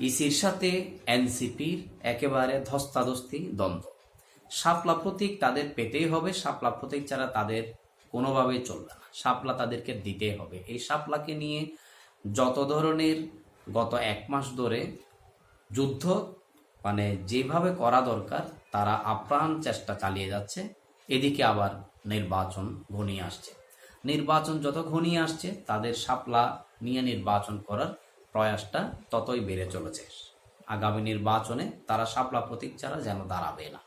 ইসির সাথে এনসিপির একেবারে ধস্তাধস্তি দ্বন্দ্ব। শাপলা প্রতীক তাদের পেতেই হবে, শাপলা প্রতীক ছাড়া তাদের কোনোভাবে চলবে না। শাপলা তাদেরকে দিতেই হবে। এই শাপলাকে নিয়ে যত ধরনের গত এক মাস ধরে যুদ্ধ মানে যেভাবে করা দরকার, তারা আপ্রাণ চেষ্টা চালিয়ে যাচ্ছে। এদিকে আবার নির্বাচন ঘনিয়ে আসছে। নির্বাচন যত ঘনিয়ে আসছে, তাদের শাপলা নিয়ে নির্বাচন করার প্রয়াসটা ততই বেড়ে চলেছে। আগামী নির্বাচনে তারা শাপলা প্রতীক ছাড়া যেন দাঁড়াবে না।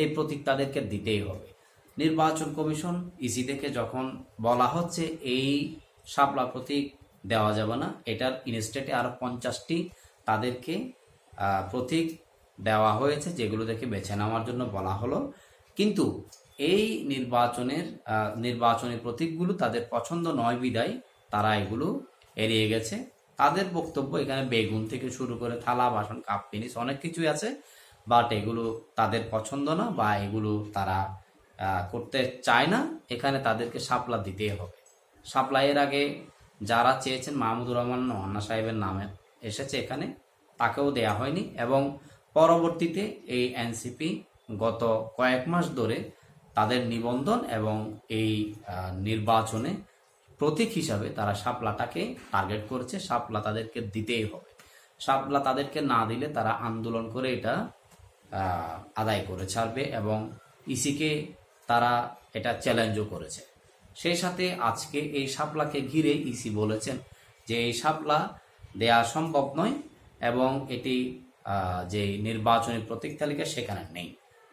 এই প্রতীক তাদেরকে দিতেই হবে। নির্বাচন কমিশন ইসি থেকে যখন বলা হচ্ছে এই শাপলা প্রতীক দেওয়া যাবে না, এটার ইনস্টেটে আরও পঞ্চাশটি তাদেরকে প্রতীক দেওয়া হয়েছে যেগুলো থেকে বেছে নেওয়ার জন্য বলা হলো। কিন্তু এই নির্বাচনের নির্বাচনী প্রতীকগুলো তাদের পছন্দ নয় বিদায়, তারা এগুলো এড়িয়ে গেছে। তাদের বক্তব্য এখানে বেগুন থেকে শুরু করে থালা, বাসন, কাপ পিনিস অনেক কিছুই আছে বাট এগুলো তাদের পছন্দ না বা এগুলো তারা করতে চায় না। এখানে তাদেরকে সাপলা দিতেই হবে। সাপলা এর আগে যারা চেয়েছেন মাহমুদুর রহমান নোহান্না সাহেবের নামে এসেছে এখানে, তাকেও দেয়া হয়নি এবং পরবর্তীতে এই এনসিপি গত কয়েক মাস ধরে তাদের নিবন্ধন এবং এই নির্বাচনে প্রতীক হিসাবে তারা শাপলাটাকে টার্গেট করেছে শাপলা তাদেরকে দিতেই হবে। শাপলা তাদেরকে না দিলে তারা আন্দোলন করে এটা আদায় করে ছাড়বে এবং ইসিকে তারা এটা চ্যালেঞ্জও করেছে। সেই সাথে আজকে এই শাপলাকে ঘিরে ইসি বলেছেন যে এই শাপলা দেয়া সম্ভব নয় এবং এটি যে নির্বাচনী প্রতীক তালিকা সেখানে নেই।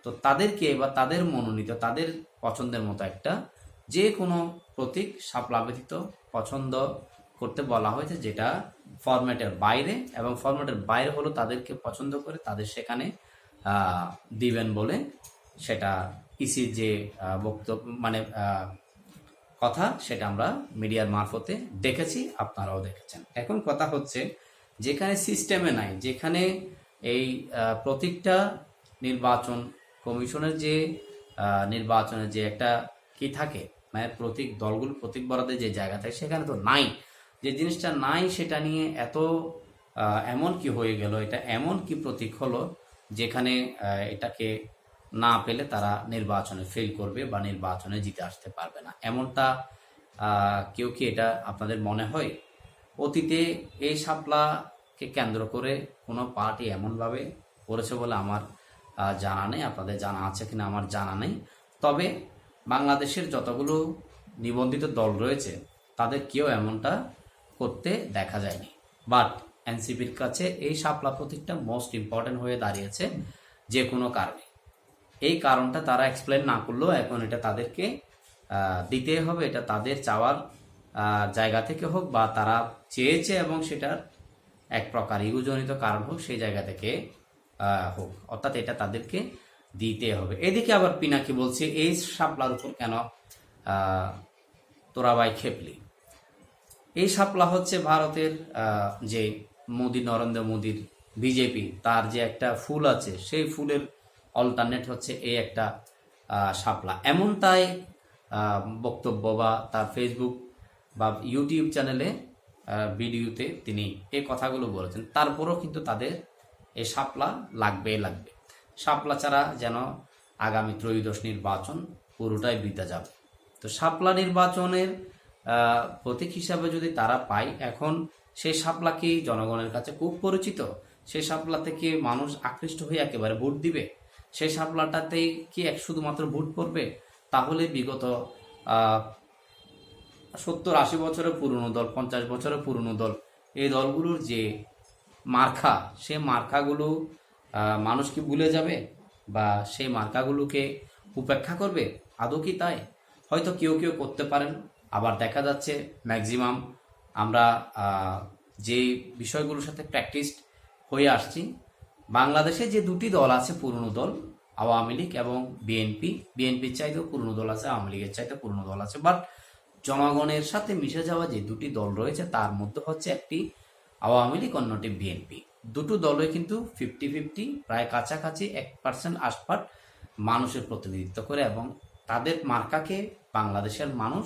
তো তাদেরকে বা তাদের মনোনীত, তাদের পছন্দের মতো একটা যে কোনো প্রতীক শাপলা ব্যতীত পছন্দ করতে বলা হয়েছে, যেটা ফরম্যাটের বাইরে এবং ফরম্যাটের বাইরে হলো তাদেরকে পছন্দ করে তাদের সেখানে দিবেন বলে সেটা ইসির যে বক্তব্য মানে কথা সেটা আমরা মিডিয়ার মারফতে দেখেছি, আপনারাও দেখেছেন। এখন কথা হচ্ছে যেখানে সিস্টেমে নাই, যেখানে এই প্রতীকটা নির্বাচন কমিশনের যে নির্বাচনের যে একটা কি থাকে মানে প্রতীক, দলগুলো প্রতীক বরাদ্দের যে জায়গা থাকে সেখানে তো নাই। যে জিনিসটা নাই সেটা নিয়ে এত এমন কি হয়ে গেল, এটা এমন কি প্রতীক হলো যেখানে এটাকে না পেলে তারা নির্বাচনে ফেল করবে বা নির্বাচনে জিতে আসতে পারবে না। এমনটা কেউ কি এটা আপনাদের মনে হয়? অতীতে এই শাপলাকে কেন্দ্র করে কোনো পার্টি এমনভাবে করেছে বলে আমার জানা নেই, আপনাদের জানা আছে কিনা আমার জানা নেই। তবে বাংলাদেশের যতগুলো নিবন্ধিত দল রয়েছে, তাদের কেউ এমনটা করতে দেখা যায়নি। বাট এনসিপির কাছে এই শাপলা প্রতীকটা মোস্ট ইম্পর্টেন্ট হয়ে দাঁড়িয়েছে যে কোনো কারণে। এই কারণটা তারা এক্সপ্লেন না করলেও এখন এটা তাদেরকে দিতে হবে, এটা তাদের চাওয়ার জায়গা থেকে হোক বা তারা চেয়েছে এবং সেটার এক প্রকার ইগুজনিত কারণ হোক, সেই জায়গা থেকে হোক। অর্থাৎ এটা তাদেরকে দিতে হবে। এদিকে আবার পিনাকি বলছে, এই শাপলার উপর কেন তোরাবাই খেপলি? এই শাপলা হচ্ছে ভারতের যে মোদি, নরেন্দ্র মোদির বিজেপি, তার যে একটা ফুল আছে, সেই ফুলের অল্টারনেট হচ্ছে এই একটা শাপলা। এমন তাই বক্তব্য বা তার ফেসবুক বা ইউটিউব চ্যানেলে ভিডিওতে তিনি এই কথাগুলো বলেছেন। তারপরেও কিন্তু তাদের এই শাপলা লাগবেই লাগবে। শাপলা ছাড়া যেন আগামী ত্রয়োদশ নির্বাচন পুরোটাই বৃদ্ধা যাবে তো শাপলা নির্বাচনের প্রতীক হিসাবে যদি তারা পায় এখন সেই শাপলা কি জনগণের কাছে খুব পরিচিত? সেই শাপলা থেকে মানুষ আকৃষ্ট হয়ে একেবারে ভোট দিবে? সেই শাপলাটাতেই কি এক শুধুমাত্র ভোট পড়বে? তাহলে বিগত সত্তর আশি বছরের পুরনো দল পঞ্চাশ বছরের পুরনো দল এই দলগুলোর যে মার্কা সে মার্কাগুলো আহ, মানুষ কি ভুলে যাবে? বা সেই মার্কাগুলোকে উপেক্ষা করবে? আদৌ কি তাই? হয়তো কেউ কেউ করতে পারেন। আবার দেখা যাচ্ছে ম্যাক্সিমাম আমরা যে বিষয়গুলোর সাথে প্র্যাকটিস হয়ে আসছি, বাংলাদেশে যে দুটি দল আছে পুরনো দল, আওয়ামী লীগ এবং বিএনপি, বিএনপির চাইতেও পুরনো দল আছে, আওয়ামী লীগের চাইতে পুরনো দল আছে। বাট জনগণের সাথে মিশে যাওয়া যে দুটি দল রয়েছে, তার মধ্যে হচ্ছে একটি আওয়ামী লীগ, অন্যটি বিএনপি। দুটো দলই কিন্তু ফিফটি ফিফটি প্রায় কাছাকাছি এক পার্সেন্ট আশপাট মানুষের প্রতিনিধিত্ব করে এবং তাদের মার্কাকে বাংলাদেশের মানুষ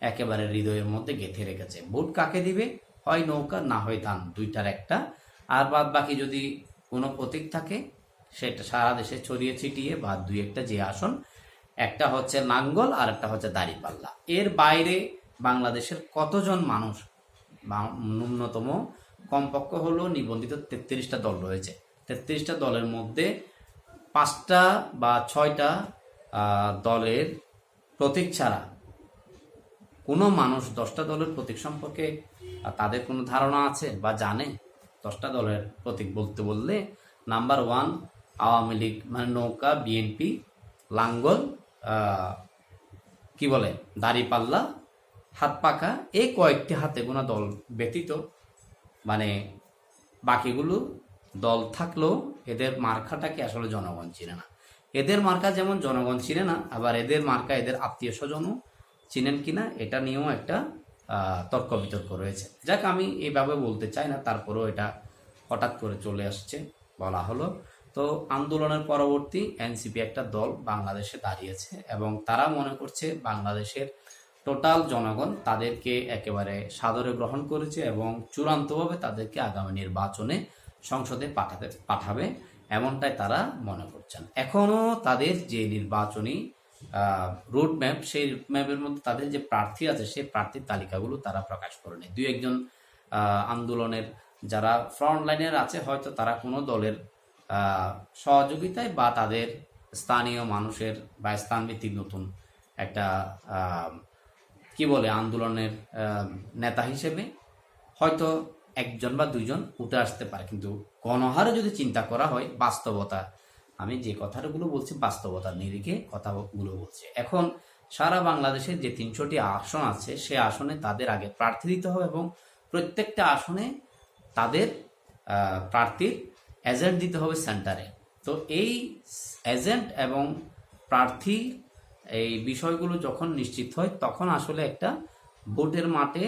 একেবারে হৃদয়ের মধ্যে গেঁথে রেখেছে। ভোট কাকে দিবে? হয় নৌকা, না হয় ধান, দুইটার একটা। আর বাদ বাকি যদি কোনো প্রতীক থাকে, সেটা সারা দেশে ছড়িয়ে ছিটিয়ে বা দুই একটা যে আসন, একটা হচ্ছে নাঙ্গল আর একটা হচ্ছে দাড়িপাল্লা। এর বাইরে বাংলাদেশের কতজন মানুষ ন্যূনতম কমপক্ষ হলো নিবন্ধিত তেত্রিশটা দল রয়েছে। তেত্রিশটা দলের মধ্যে পাঁচটা বা ছয়টা দলের প্রতীক ছাড়া কোনো মানুষ দশটা দলের প্রতীক সম্পর্কে তাদের কোনো ধারণা আছে বা জানে? দশটা দলের প্রতীক বলতে বললে নাম্বার ওয়ান আওয়ামী লীগ মানে নৌকা, বিএনপি, লাঙ্গল কি বলে, দাড়িপাল্লা হাত পাকা এই কয়েকটি হাতে গোনা দল ব্যতীত মানে বাকিগুলো দল থাকলেও এদের মার্কাটাকে আসলে জনগণ চিনে না। এদের মার্কা যেমন জনগণ চিনে না, আবার এদের মার্কা এদের আত্মীয় স্বজনও চিনেন কিনা এটা নিয়েও একটা তর্ক বিতর্ক রয়েছে। যাক, আমি এইভাবে বলতে চাই না, তারপরেও এটা হঠাৎ করে চলে আসছে বলা হলো। তো আন্দোলনের পরবর্তী এনসিপি একটা দল বাংলাদেশে দাঁড়িয়েছে এবং তারা মনে করছে বাংলাদেশের টোটাল জনগণ তাদেরকে একেবারে সাদরে গ্রহণ করেছে এবং চূড়ান্তভাবে তাদেরকে আগামী নির্বাচনে সংসদে পাঠাতে, পাঠাবে এমনটাই তারা মনে করছেন। এখনও তাদের যে নির্বাচনী রুট ম্যাপ সেই রুট ম্যাপের মধ্যে তাদের যে প্রার্থী আছে, সেই প্রার্থীর তালিকাগুলো তারা প্রকাশ করেনি। দুই একজন আন্দোলনের যারা ফ্রন্ট লাইনের আছে, হয়তো তারা কোনো দলের সহযোগিতায় বা তাদের স্থানীয় মানুষের বা স্থানভিত্তিক নতুন একটা কি বলে, আন্দোলনের নেতা হিসেবে হয়তো একজন বা দুইজন উঠে আসতে পারে। কিন্তু গণহারে যদি চিন্তা করা হয়, বাস্তবতা, আমি যে কথাগুলো বলছি বাস্তবতার নিরিখে কথাগুলো বলছি। এখন সারা বাংলাদেশের যে তিনশোটি আসন আছে, সে আসনে তাদের আগে প্রার্থী দিতে হবে এবং প্রত্যেকটা আসনে তাদের প্রার্থীর এজেন্ট দিতে হবে সেন্টারে। তো এই এজেন্ট এবং প্রার্থী এই বিষয়গুলো যখন নিশ্চিত হয়, তখন আসলে একটা ভোটের মাঠে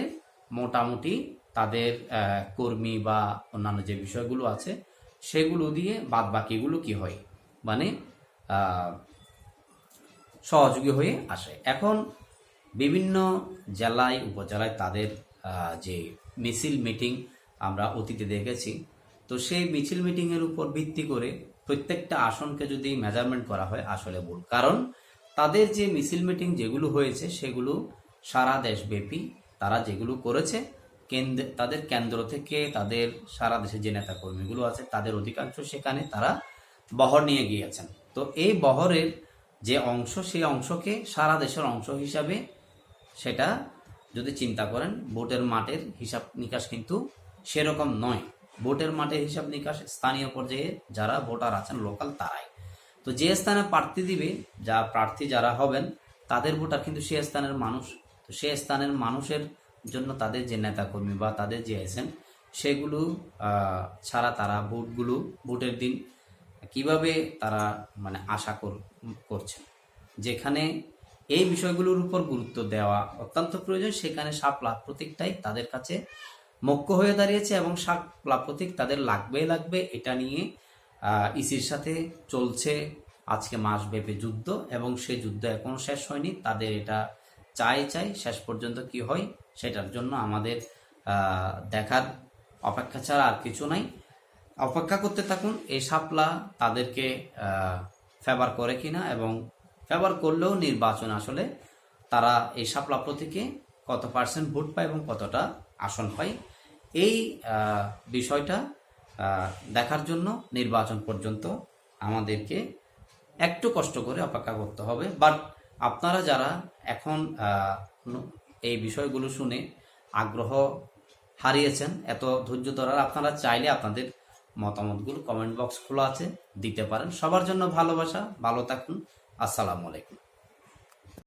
মোটামুটি তাদের কর্মী বা অন্যান্য যে বিষয়গুলো আছে, সেগুলো দিয়ে বাদ বাকিগুলো কি হয়? মানে সহযোগী হয়ে আসে। এখন বিভিন্ন জেলায়, উপজেলায় তাদের যে মিছিল মিটিং আমরা অতীতে দেখেছি, তো সেই মিছিল মিটিংয়ের উপর ভিত্তি করে প্রত্যেকটা আসনকে যদি মেজারমেন্ট করা হয়, আসলে ভুল। কারণ তাদের যে মিছিল মিটিং যেগুলো হয়েছে, সেগুলো সারা দেশব্যাপী তারা যেগুলো করেছে, কেন্দ্র, তাদের কেন্দ্র থেকে তাদের সারা দেশে যে নেতা কর্মীগুলো আছে, তাদের অধিকাংশ সেখানে তারা বহর নিয়ে গিয়েছেন। তো এই বহরের যে অংশ, সেই অংশকে সারা দেশের অংশ হিসাবে সেটা যদি চিন্তা করেন, ভোটের মাঠের হিসাব নিকাশ কিন্তু সেরকম নয়। ভোটের মাঠের হিসাব নিকাশ স্থানীয় পর্যায়ে যারা ভোটার আছেন, লোকাল তারাই। তো যে স্থানে প্রার্থী দিবে, যা প্রার্থী যারা হবেন, তাদের ভোটার কিন্তু সে স্থানের মানুষ। তো সে স্থানের মানুষের জন্য তাদের যে নেতাকর্মী বা তাদের যে এজেন্ট, সেগুলো ছাড়া তারা ভোটগুলো, ভোটের দিন কীভাবে তারা মানে আশা কর- করছে। যেখানে এই বিষয়গুলোর উপর গুরুত্ব দেওয়া অত্যন্ত প্রয়োজন, সেখানে সাপলা প্রতীকটাই তাদের কাছে মুখ্য হয়ে দাঁড়িয়েছে এবং সাপলা প্রতীক তাদের লাগবেই লাগবে, এটা নিয়ে ইসির সাথে চলছে আজকে মাসব্যাপী যুদ্ধ এবং সেই যুদ্ধ এখনও শেষ হয়নি। তাদের এটা চাই চাই শেষ পর্যন্ত কি হয় সেটার জন্য আমাদের দেখার অপেক্ষা ছাড়া আর কিছু নাই। অপেক্ষা করতে থাকুন, এই সাপলা তাদেরকে ফেভার করে কিনা এবং ফেভার করলেও নির্বাচন আসলে তারা এই সাপলা প্রতীকে কত পার্সেন্ট ভোট পায় এবং কতটা আসন পায় এই বিষয়টা দেখার জন্য নির্বাচন পর্যন্ত আমাদেরকে একটু কষ্ট করে অপেক্ষা করতে হবে। বাট আপনারা যারা এখন এই বিষয়গুলো শুনে আগ্রহ হারিয়েছেন, এত ধৈর্য ধরার, আপনারা চাইলে আপনাদের মতামতগুলো কমেন্ট বক্স খোলা আছে, দিতে পারেন। সবার জন্য ভালোবাসা, ভালো থাকুন। আসসালামু আলাইকুম।